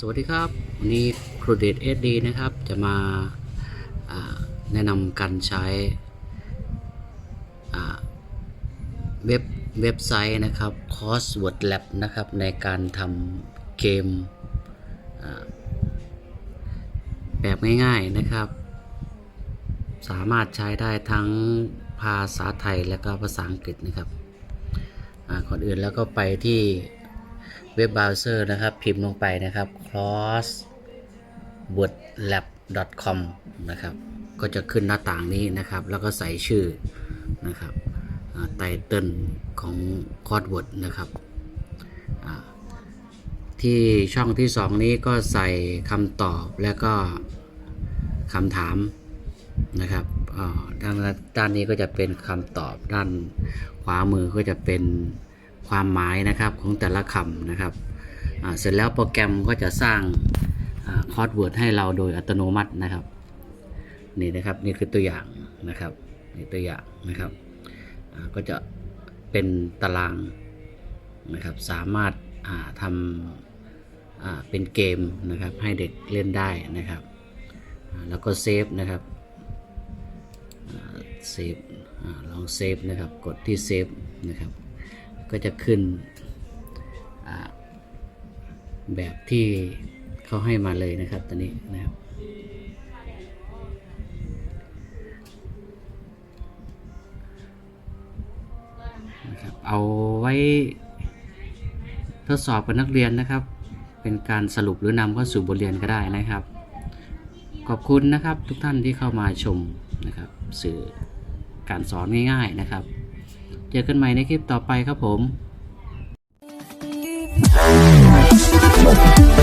สวัสดีครับวันนี้ครูเดชเอสดีนะครับ จะมาแนะนำการใช้เว็บเว็บไซต์นะครับ Crossword Lab นะครับ ในการทำเกมแบบง่ายๆนะครับ สามารถใช้ได้ทั้งภาษาไทยและก็ภาษาอังกฤษนะครับอ่าก่อนอื่นแล้วก็ไปที่ เว็บเบราว์เซอร์นะครับ พิมพ์ลงไปนะครับ crosswordlab.com นะครับ ก็จะขึ้นหน้าต่างนี้นะครับ แล้วก็ใส่ชื่อนะครับไตเติลของ Crossword นะครับที่ช่องที่ 2 นี้ก็ใส่คำตอบและก็คำถามนะครับด้านด้านนี้ก็จะเป็นคำตอบด้านขวามือก็จะเป็น ความหมายนะครับของแต่ละคำนะครับเสร็จแล้วโปรแกรมก็จะสร้างคอร์ดเวิร์ดให้เราโดยอัตโนมัตินะครับนี่นะครับนี่คือตัวอย่างนะครับนี่ตัวอย่างนะครับก็จะเป็นตารางนะครับสามารถทำเป็นเกมนะครับให้เด็กเล่นได้นะครับแล้วก็เซฟนะครับเซฟลองเซฟนะครับกดที่เซฟนะครับ ก็จะขึ้นแบบที่เขาให้มาเลยนะครับตอนนี้นะครับนะครับ เอาไว้ทดสอบกับนักเรียนนะครับ เป็นการสรุปหรือนำเข้าสู่บทเรียนก็ได้นะครับ ขอบคุณนะครับทุกท่านที่เข้ามาชมนะครับ สื่อการสอนง่าย ๆนะครับ เจอกันใหม่ในคลิปต่อไปครับผม Thank